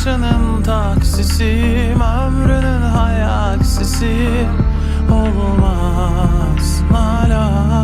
Ben karşının taksisiyim Ömrünün hayaksisi Olmaz Nalan